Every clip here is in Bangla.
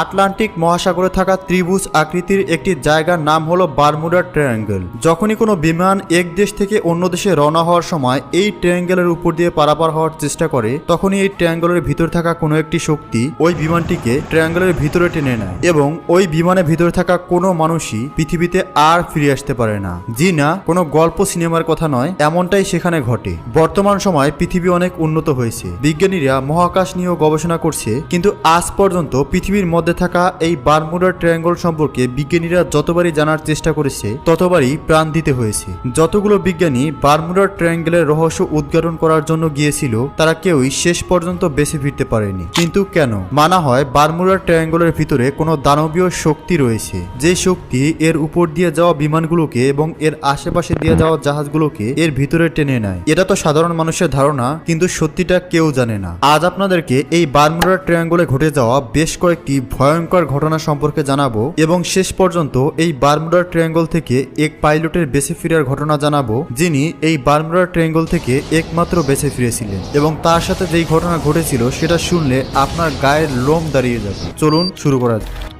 আটলান্টিক মহাসাগরে থাকা ত্রিভুজ আকৃতির একটি জায়গার নাম হলো বারমুডা ট্রায়াঙ্গেল। যখনই কোনো বিমান এক দেশ থেকে অন্য দেশে রওনা হওয়ার সময় এই ট্রায়াঙ্গেলের উপর দিয়ে পারাপার হওয়ার চেষ্টা করে, তখনই এই ট্রায়াঙ্গেলের ভিতর থাকা কোনো একটি শক্তি ওই বিমানটিকে ট্রায়াঙ্গেলের ভিতরে টেনে নেয় এবং ওই বিমানের ভিতরে থাকা কোনো মানুষই পৃথিবীতে আর ফিরে আসতে পারে না। জি না, কোনো গল্প সিনেমার কথা নয়, এমনটাই সেখানে ঘটে। বর্তমান সময় পৃথিবী অনেক উন্নত হয়েছে। বিজ্ঞানীরা মহাকাশ নিয়েও গবেষণা করছে, কিন্তু আজ পর্যন্ত পৃথিবীর মধ্যে থাকা এই বারমুডার ট্রায়াঙ্গল সম্পর্কে বিজ্ঞানীরা যতবারই জানার চেষ্টা করেছে, ততবারই প্রাণ দিতে হয়েছে। যতগুলো বিজ্ঞানী বারমুডার ট্রায়াঙ্গেলের রহস্য উদ্ঘাটন করার জন্য গিয়েছিল, তারা কেউই শেষ পর্যন্ত বেঁচে ফিরতে পারেনি। কিন্তু কেন? মানা হয় বারমুডার ট্রায়াঙ্গলের ভিতরে কোনো দানবীয় শক্তি রয়েছে, যে শক্তি এর উপর দিয়ে যাওয়া বিমানগুলোকে এবং এর আশেপাশে দিয়ে যাওয়া জাহাজগুলোকে এর ভিতরে টেনে নেয়। এটা তো সাধারণ মানুষের ধারণা, কিন্তু সত্যিটা কেউ জানে না। আজ আপনাদেরকে এই বারমুডার ট্রায়াঙ্গলে ঘটে যাওয়া বেশ কয়েকটি ভয়ঙ্কর ঘটনা সম্পর্কে জানাব এবং শেষ পর্যন্ত এই বার্মুডার ট্রায়াঙ্গল থেকে এক পাইলটের বেঁচে ফিরার ঘটনা জানাব, যিনি এই বার্মুডার ট্রায়াঙ্গল থেকে একমাত্র বেঁচে ফিরেছিলেন। এবং তার সাথে যেই ঘটনা ঘটেছিল, সেটা শুনলে আপনার গায়ের লোম দাঁড়িয়ে যাবে। চলুন শুরু করা যাক।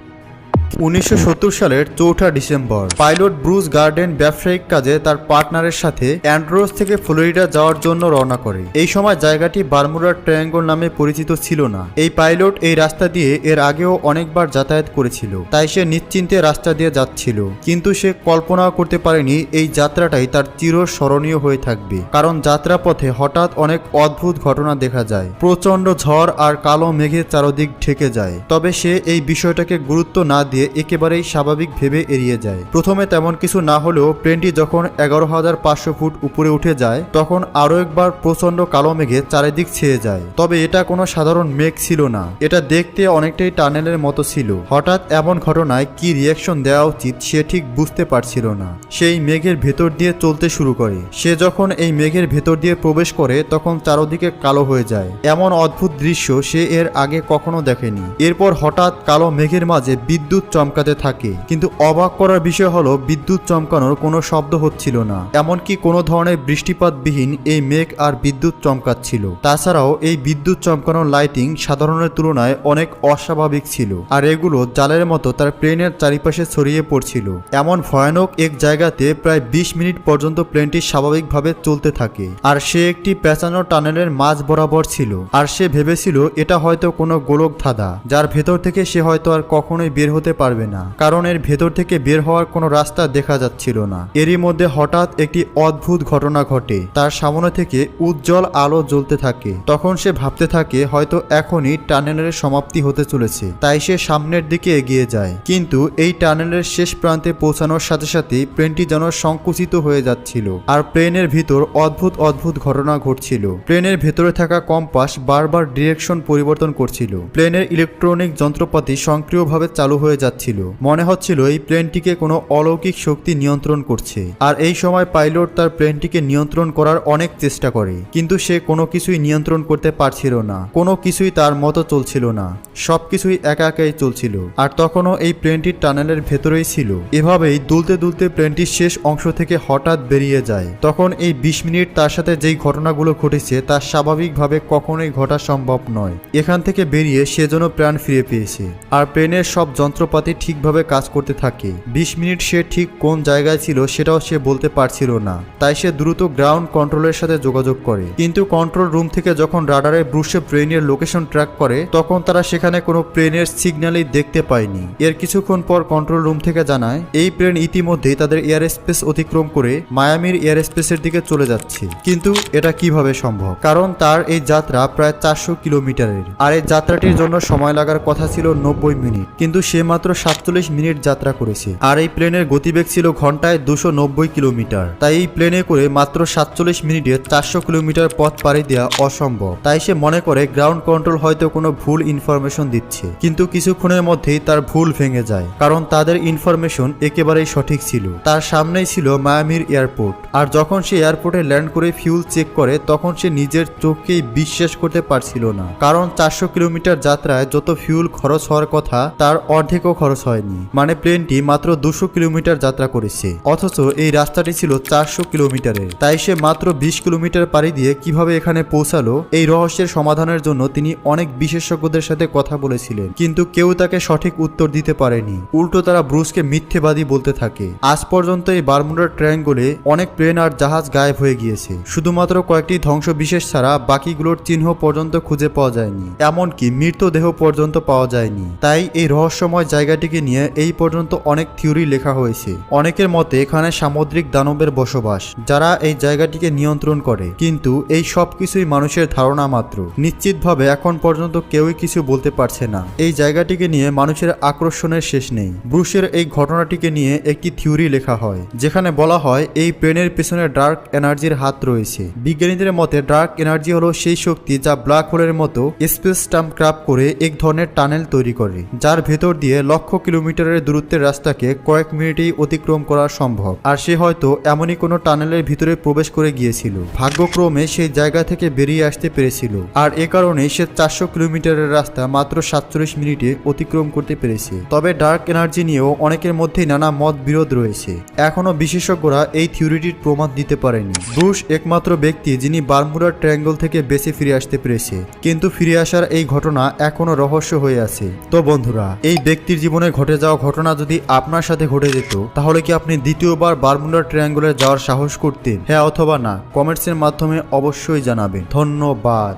উনিশশো সত্তর সালের চৌঠা ডিসেম্বর। পাইলট ব্রুস গার্ডেন ব্যবসায়িক কাজে তার পার্টনারের সাথে অ্যান্ড্রোস থেকে ফ্লোরিডা যাওয়ার জন্য রওনা করে। এই সময় জায়গাটি বারমুডার ট্রায়াঙ্গল নামে পরিচিত ছিল না। এই পাইলট এই রাস্তা দিয়ে এর আগেও অনেকবার যাতায়াত করেছিল, তাই সে নিশ্চিন্তে রাস্তা দিয়ে যাচ্ছিল। কিন্তু সে কল্পনাও করতে পারেনি এই যাত্রাটাই তার চির স্মরণীয় হয়ে থাকবে, কারণ যাত্রাপথে হঠাৎ অনেক অদ্ভুত ঘটনা দেখা যায়। প্রচণ্ড ঝড় আর কালো মেঘের চারদিক ঢেকে যায়। তবে সে এই বিষয়টাকে গুরুত্ব না একেবারেই স্বাভাবিক ভেবে এড়িয়ে যায়। প্রথমে তেমন কিছু না হলেও প্লেনটি যখন এগারো হাজার পাঁচশো ফুট উপরে উঠে যায়, তখন আরও একবার প্রচণ্ড কালো মেঘে চারিদিক ছেয়ে যায়। তবে এটা কোনো সাধারণ মেঘ ছিল না। এটা দেখতে অনেকটাই টানেলের মতো ছিল। হঠাৎ এমন ঘটনায় কি রিয়াকশন দেওয়া উচিত সে ঠিক বুঝতে পারছিল না। সেই মেঘের ভেতর দিয়ে চলতে শুরু করে। সে যখন এই মেঘের ভেতর দিয়ে প্রবেশ করে, তখন চারদিকে কালো হয়ে যায়। এমন অদ্ভুত দৃশ্য সে এর আগে কখনো দেখেনি। এরপর হঠাৎ কালো মেঘের মাঝে বিদ্যুৎ চমকাতে থাকে। কিন্তু অবাক করার বিষয় হলো, বিদ্যুৎ চমকানোর কোনো শব্দ হচ্ছিল না। এমনকি কোনো ধরনের বৃষ্টিপাতবিহীন এই মেঘ আর বিদ্যুৎ চমকাচ্ছিল। তাছাড়াও এই বিদ্যুৎ চমকানোর লাইটিং সাধারণের তুলনায় অনেক অস্বাভাবিক ছিল। আর এগুলো জালের মতো তার প্লেনের চারিপাশে ছড়িয়ে পড়ছিল। এমন ভয়ানক এক জায়গাতে প্রায় বিশ মিনিট পর্যন্ত প্লেনটি স্বাভাবিকভাবে চলতে থাকে। আর সে একটি পেঁচানো টানেলের মাঝ বরাবর ছিল। আর সে ভেবেছিল, এটা হয়তো কোনো গোলক ধাঁধা যার ভেতর থেকে সে হয়তো আর কখনোই বের হতে পারবে না। কারণ এর ভেতর থেকে বের হওয়ার কোনো রাস্তা দেখা যাচ্ছিল না। এরই মধ্যে হঠাৎ একটি অদ্ভুত ঘটনা ঘটে। তার সামনে থেকে উজ্জ্বল আলো জ্বলতে থাকে। তখন সে ভাবতে থাকে, হয়তো এখনই টানেলের সমাপ্তি হতে চলেছে। তাই সে সামনের দিকে এগিয়ে যায়। কিন্তু এই টানেলের শেষ প্রান্তে পৌঁছানোর সাথে সাথে প্লেনটি যেন সংকুচিত হয়ে যাচ্ছিল। আর প্লেনের ভিতর অদ্ভুত অদ্ভুত ঘটনা ঘটছিল। প্লেনের ভেতরে থাকা কম্পাস বারবার ডিরেকশন পরিবর্তন করছিল। প্লেনের ইলেকট্রনিক যন্ত্রপাতি সক্রিয়ভাবে চালু হয়ে যাচ্ছিল। মনে হচ্ছিল এই প্লেনটিকে কোনো অলৌকিক শক্তি নিয়ন্ত্রণ করছে। আর এই সময় পাইলট তার প্লেনটিকে নিয়ন্ত্রণ করার অনেক চেষ্টা করে। কিন্তু সে কোনো কিছুই নিয়ন্ত্রণ করতে পারছিল না। কোনো কিছুই তার মতো চলছিল না। সবকিছুই একা একাই চলছিল। আর তখনও এই প্লেনটি টানেলের ভেতরেই ছিল। এভাবেই দুলতে দুলতে প্লেনটির শেষ অংশ থেকে হঠাৎ বেরিয়ে যায়। তখন এই বিশ মিনিট তার সাথে যেই ঘটনাগুলো ঘটেছে তা স্বাভাবিকভাবে কখনোই ঘটা সম্ভব নয়। এখান থেকে বেরিয়ে সে যেন প্রাণ ফিরে পেয়েছে। আর প্লেনের সব যন্ত্রপাতি ঠিকভাবে কাজ করতে থাকে। বিশ মিনিট সে ঠিক কোন জায়গায় ছিল সেটাও সে বলতে পারছিল না। তাই সে দ্রুত গ্রাউন্ড কন্ট্রোলের সাথে যোগাযোগ করে। কিন্তু কন্ট্রোল রুম থেকে যখন রাডারে ব্রুশে প্লেনের লোকেশন ট্র্যাক করে, তখন তারা সেখানে কোনো প্লেনের সিগন্যালই দেখতে পায়নি। এর কিছুক্ষণ পর কন্ট্রোল রুম থেকে জানায়, এই প্লেন ইতিমধ্যেই তাদের এয়ার স্পেস অতিক্রম করে মায়ামির এয়ার স্পেসের দিকে চলে যাচ্ছে। কিন্তু এটা কীভাবে সম্ভব? কারণ তার এই যাত্রা প্রায় চারশো কিলোমিটারের। আর এই যাত্রাটির জন্য সময় লাগার কথা ছিল নব্বই মিনিট। কিন্তু সে মাত্র সাতচল্লিশ মিনিট যাত্রা করেছে। আর এই প্লেনের গতিবেগ ছিল ঘন্টায় দুশো কিলোমিটার। তাই এই প্লেনে করে মাত্র সাতচল্লিশ মিনিটে চারশো কিলোমিটার পথ পাড়ি দেওয়া অসম্ভব। তাই সে মনে করে গ্রাউন্ড কন্ট্রোল হয়তো কোনো ভুল ইনফরমেশন দিচ্ছে। কিন্তু কিছুক্ষণের মধ্যেই তার ভুল ভেঙে যায়। কারণ তাদের ইনফরমেশন একেবারেই সঠিক ছিল। তার সামনেই ছিল মায়ামির এয়ারপোর্ট। আর যখন সে এয়ারপোর্টে ল্যান্ড করে ফিউল চেক করে, তখন সে নিজের চোখকেই বিশ্বাস করতে পারছিল না। কারণ চারশো কিলোমিটার যাত্রায় যত ফিউল খরচ হওয়ার কথা, তার অর্ধেকও খরচ হয়নি। মানে প্লেনটি মাত্র দুশো কিলোমিটার যাত্রা করেছে। অথচ এই রাস্তাটি ছিল চারশো কিলোমিটারের। তাই সে মাত্র বিশ কিলোমিটার পাড়ি দিয়ে কীভাবে এখানে পৌঁছালো, এই রহস্যের সমাধানের জন্য তিনি অনেক বিশেষজ্ঞদের সাথে কথা বলেছিলেন। কিন্তু কেউ তাকে সঠিক উত্তর দিতে পারেনি। উল্টো তারা ব্রুসকে মিথ্যেবাদী বলতে থাকে। আজ পর্যন্ত এই বারমুডার ট্রায়াঙ্গলে অনেক প্লেন আর জাহাজ গায়েব হয়ে গিয়েছে। শুধুমাত্র কয়েকটি ধ্বংস বিশেষ ছাড়া বাকিগুলোর চিহ্ন পর্যন্ত খুঁজে পাওয়া যায়নি। এমনকি মৃতদেহ পর্যন্ত পাওয়া যায়নি। তাই এই রহস্যময় জায়গাটিকে নিয়ে এই পর্যন্ত অনেক থিওরি লেখা হয়েছে। অনেকের মতে এখানে সামুদ্রিক দানবের বসবাস, যারা এই জায়গাটিকে নিয়ন্ত্রণ করে। কিন্তু এই সব কিছুই মানুষের ধারণা মাত্র। নিশ্চিতভাবে এখন পর্যন্ত কেউই কিছু বলতে পারছে না। এই জায়গাটিকে নিয়ে মানুষের আকর্ষণের শেষ নেই। ব্রুশের এই ঘটনাটিকে নিয়ে একটি থিওরি লেখা হয়, যেখানে বলা হয় এই প্লেনের পেছনে ডার্ক এনার্জির হাত রয়েছে। বিজ্ঞানীদের মতে ডার্ক এনার্জি হলো সেই শক্তি যা ব্ল্যাক হোলের মতো স্পেস টাম ক্রাফ করে এক ধরনের টানেল তৈরি করে, যার ভেতর দিয়ে লক্ষ কিলোমিটারের দূরত্বের রাস্তাকে কয়েক মিনিটেই অতিক্রম করা সম্ভব। আর সে হয়তো এমনই কোনো টানেলের ভিতরে প্রবেশ করে গিয়েছিল। ভাগ্যক্রমে সেই জায়গা থেকে বেরিয়ে আসতে পেরেছিল। আর এ কারণে সে চারশো কিলোমিটারের রাস্তা মাত্র সাতচল্লিশ মিনিটে অতিক্রম করতে পেরেছে। তবে ডার্ক এনার্জি নিয়েও অনেকের মধ্যেই নানা মত বিরোধ রয়েছে। এখনও বিশেষজ্ঞরা এই থিওরিটির প্রমাণ দিতে পারেনি। ব্রুশ একমাত্র ব্যক্তি যিনি বারমুডার ট্রায়াঙ্গল থেকে বেঁচে ফিরে আসতে পেরেছে। কিন্তু ফিরে আসার এই ঘটনা এখনও রহস্য হয়ে আছে। তো বন্ধুরা, এই ব্যক্তির জীবনে ঘটে যাওয়া ঘটনা যদি আপনার সাথে ঘটে যেত, তাহলে কি আপনি দ্বিতীয়বার বারমুন্ডার ট্রায়াঙ্গলে যাওয়ার সাহস করতেন? হ্যাঁ অথবা না, কমেন্টসের মাধ্যমে অবশ্যই জানাবেন। ধন্যবাদ।